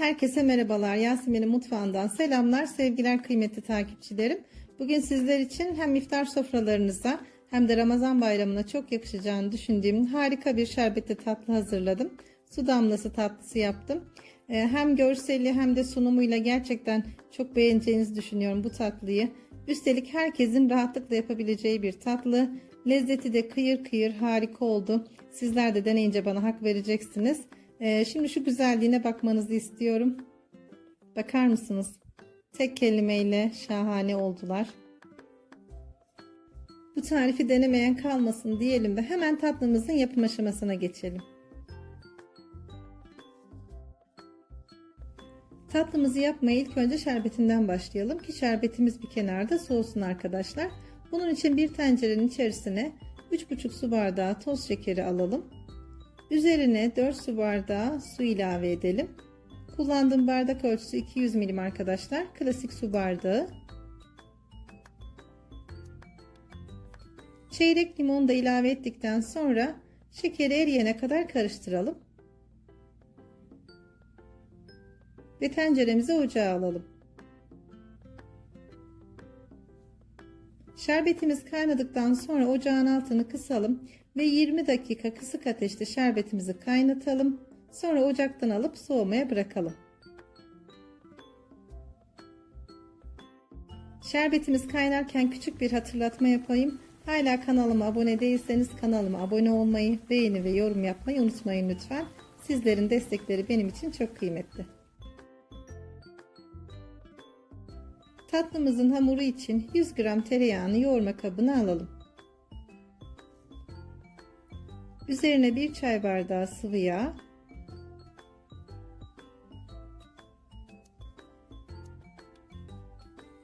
Herkese merhabalar. Yasemin'in mutfağından selamlar, sevgiler kıymetli takipçilerim. Bugün sizler için hem iftar sofralarınıza hem de Ramazan bayramına çok yakışacağını düşündüğüm harika bir şerbetli tatlı hazırladım. Su damlası tatlısı yaptım. Ee, Hem görseli hem de sunumuyla gerçekten çok beğeneceğinizi düşünüyorum bu tatlıyı. Üstelik herkesin rahatlıkla yapabileceği bir tatlı. Lezzeti de kıyır kıyır harika oldu. Sizler de deneyince bana hak vereceksiniz. Ee, şimdi şu güzelliğine bakmanızı istiyorum. Bakar mısınız? Tek kelimeyle şahane oldular. Bu tarifi denemeyen kalmasın diyelim ve hemen tatlımızın yapım aşamasına geçelim. Tatlımızı yapmaya ilk önce şerbetinden başlayalım ki şerbetimiz bir kenarda soğusun arkadaşlar. Bunun için bir tencerenin içerisine 3,5 su bardağı toz şekeri alalım. Üzerine 4 su bardağı su ilave edelim. Kullandığım bardak ölçüsü 200 milim arkadaşlar. Klasik su bardağı. Çeyrek limon da ilave ettikten sonra şekeri eriyene kadar karıştıralım. Ve tenceremizi ocağa alalım. Şerbetimiz kaynadıktan sonra ocağın altını kısalım ve 20 dakika kısık ateşte şerbetimizi kaynatalım. Sonra ocaktan alıp soğumaya bırakalım. Şerbetimiz kaynarken küçük bir hatırlatma yapayım. Hala kanalıma abone değilseniz kanalıma abone olmayı, beğeni ve yorum yapmayı unutmayın lütfen. Sizlerin destekleri benim için çok kıymetli. Tatlımızın hamuru için 100 gram tereyağını yoğurma kabına alalım. Üzerine bir çay bardağı sıvı yağ,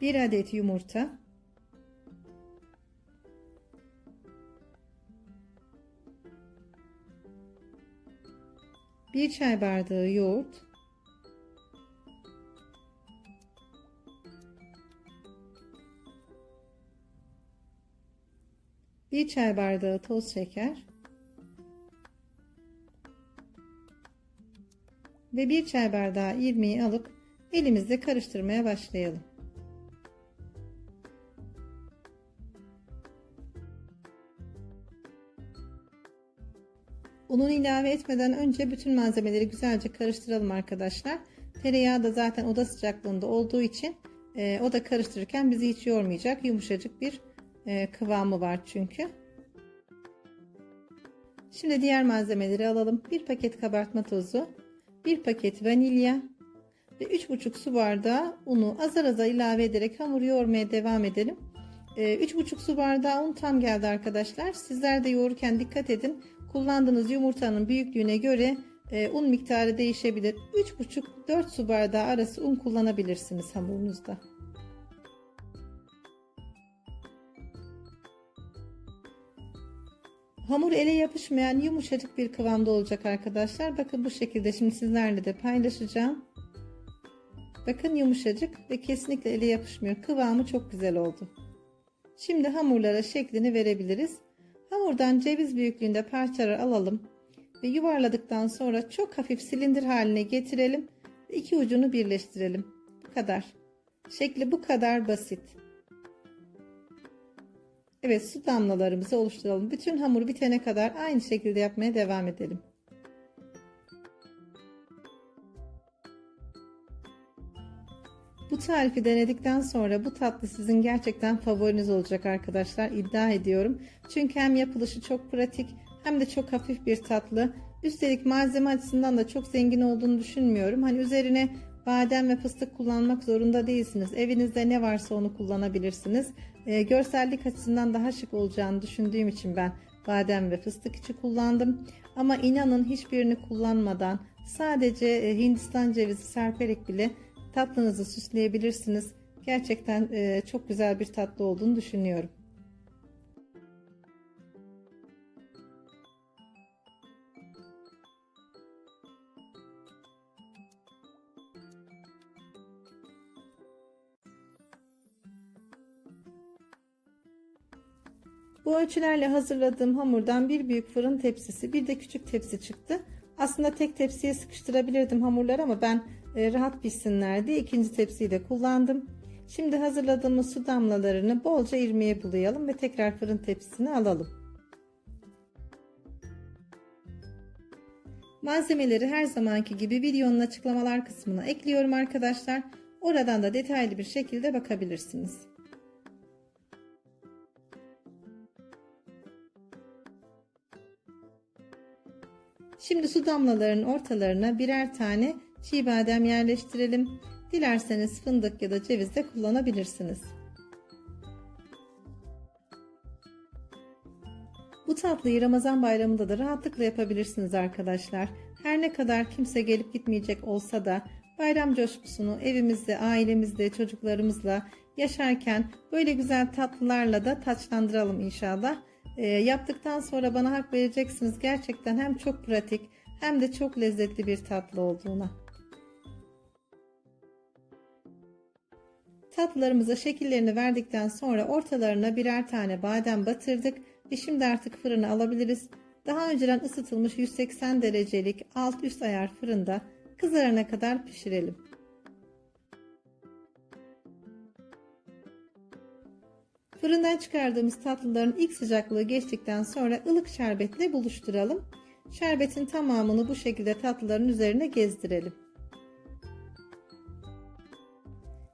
bir adet yumurta, bir çay bardağı yoğurt, bir çay bardağı toz şeker ve bir çay bardağı irmiği alıp elimizle karıştırmaya başlayalım. Ununu ilave etmeden önce bütün malzemeleri güzelce karıştıralım arkadaşlar. Tereyağı da zaten oda sıcaklığında olduğu için e, o da karıştırırken bizi hiç yormayacak yumuşacık bir e, kıvamı var çünkü. Şimdi diğer malzemeleri alalım. 1 paket kabartma tozu, 1 paket vanilya ve 3,5 su bardağı unu azar azar ilave ederek hamuru yoğurmaya devam edelim. 3,5 su bardağı un tam geldi arkadaşlar. Sizler de yoğururken dikkat edin. Kullandığınız yumurtanın büyüklüğüne göre e, un miktarı değişebilir. 3,5-4 su bardağı arası un kullanabilirsiniz hamurunuzda. Hamur ele yapışmayan yumuşacık bir kıvamda olacak arkadaşlar. Bakın bu şekilde şimdi sizlerle de paylaşacağım. Bakın yumuşacık ve kesinlikle ele yapışmıyor. Kıvamı çok güzel oldu. Şimdi hamurlara şeklini verebiliriz. Hamurdan ceviz büyüklüğünde parçalar alalım ve yuvarladıktan sonra çok hafif silindir haline getirelim. İki ucunu birleştirelim. Bu kadar. Şekli bu kadar basit. Evet su damlalarımızı oluşturalım. Bütün hamur bitene kadar aynı şekilde yapmaya devam edelim. Bu tarifi denedikten sonra bu tatlı sizin gerçekten favoriniz olacak arkadaşlar iddia ediyorum. Çünkü hem yapılışı çok pratik hem de çok hafif bir tatlı. Üstelik malzeme açısından da çok zengin olduğunu düşünmüyorum. Hani üzerine badem ve fıstık kullanmak zorunda değilsiniz. Evinizde ne varsa onu kullanabilirsiniz. E, görsellik açısından daha şık olacağını düşündüğüm için ben badem ve fıstık içi kullandım. Ama inanın hiçbirini kullanmadan sadece e, Hindistan cevizi serperek bile tatlınızı süsleyebilirsiniz. Gerçekten e, çok güzel bir tatlı olduğunu düşünüyorum. Bu ölçülerle hazırladığım hamurdan bir büyük fırın tepsisi bir de küçük tepsi çıktı. Aslında tek tepsiye sıkıştırabilirdim hamurları ama ben e, rahat pişsinler diye ikinci tepsiyi de kullandım. Şimdi hazırladığımız su damlalarını bolca irmiğe bulayalım ve tekrar fırın tepsisine alalım. Malzemeleri her zamanki gibi videonun açıklamalar kısmına ekliyorum arkadaşlar. Oradan da detaylı bir şekilde bakabilirsiniz. Şimdi su damlalarının ortalarına birer tane çiğ badem yerleştirelim. Dilerseniz fındık ya da ceviz de kullanabilirsiniz. Bu tatlıyı Ramazan bayramında da rahatlıkla yapabilirsiniz arkadaşlar. Her ne kadar kimse gelip gitmeyecek olsa da bayram coşkusunu evimizde, ailemizde, çocuklarımızla yaşarken böyle güzel tatlılarla da taçlandıralım inşallah. E, yaptıktan sonra bana hak vereceksiniz. Gerçekten hem çok pratik hem de çok lezzetli bir tatlı olduğuna. Tatlılarımıza şekillerini verdikten sonra ortalarına birer tane badem batırdık ve şimdi artık fırına alabiliriz. Daha önceden ısıtılmış 180 derecelik alt üst ayar fırında kızarana kadar pişirelim. Fırından çıkardığımız tatlıların ilk sıcaklığı geçtikten sonra ılık şerbetle buluşturalım. Şerbetin tamamını bu şekilde tatlıların üzerine gezdirelim.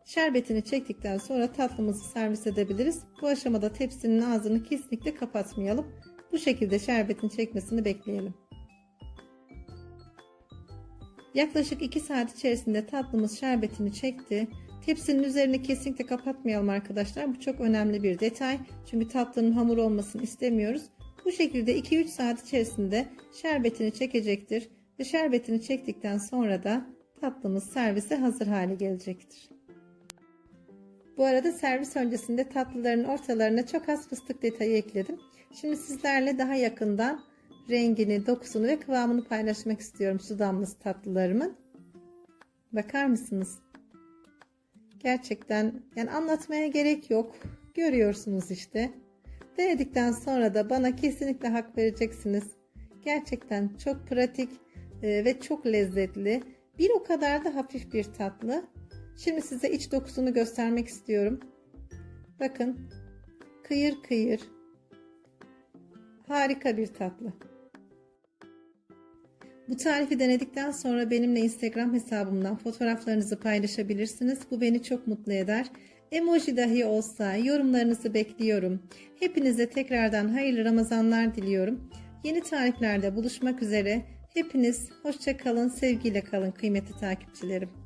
Şerbetini çektikten sonra tatlımızı servis edebiliriz. Bu aşamada tepsinin ağzını kesinlikle kapatmayalım. Bu şekilde şerbetin çekmesini bekleyelim. Yaklaşık 2 saat içerisinde tatlımız şerbetini çekti. Tepsinin üzerini kesinlikle kapatmayalım arkadaşlar. Bu çok önemli bir detay. Çünkü tatlının hamur olmasını istemiyoruz. Bu şekilde 2-3 saat içerisinde şerbetini çekecektir. Ve şerbetini çektikten sonra da tatlımız servise hazır hale gelecektir. Bu arada servis öncesinde tatlıların ortalarına çok az fıstık detayı ekledim. Şimdi sizlerle daha yakından rengini, dokusunu ve kıvamını paylaşmak istiyorum su damlası tatlılarımın. Bakar mısınız? Gerçekten yani anlatmaya gerek yok. Görüyorsunuz işte. Denedikten sonra da bana kesinlikle hak vereceksiniz. Gerçekten çok pratik e, ve çok lezzetli. Bir o kadar da hafif bir tatlı. Şimdi size iç dokusunu göstermek istiyorum. Bakın. Kıyır kıyır. Harika bir tatlı. Bu tarifi denedikten sonra benimle Instagram hesabımdan fotoğraflarınızı paylaşabilirsiniz. Bu beni çok mutlu eder. Emoji dahi olsa yorumlarınızı bekliyorum. Hepinize tekrardan hayırlı Ramazanlar diliyorum. Yeni tariflerde buluşmak üzere. Hepiniz hoşça kalın, sevgiyle kalın kıymetli takipçilerim.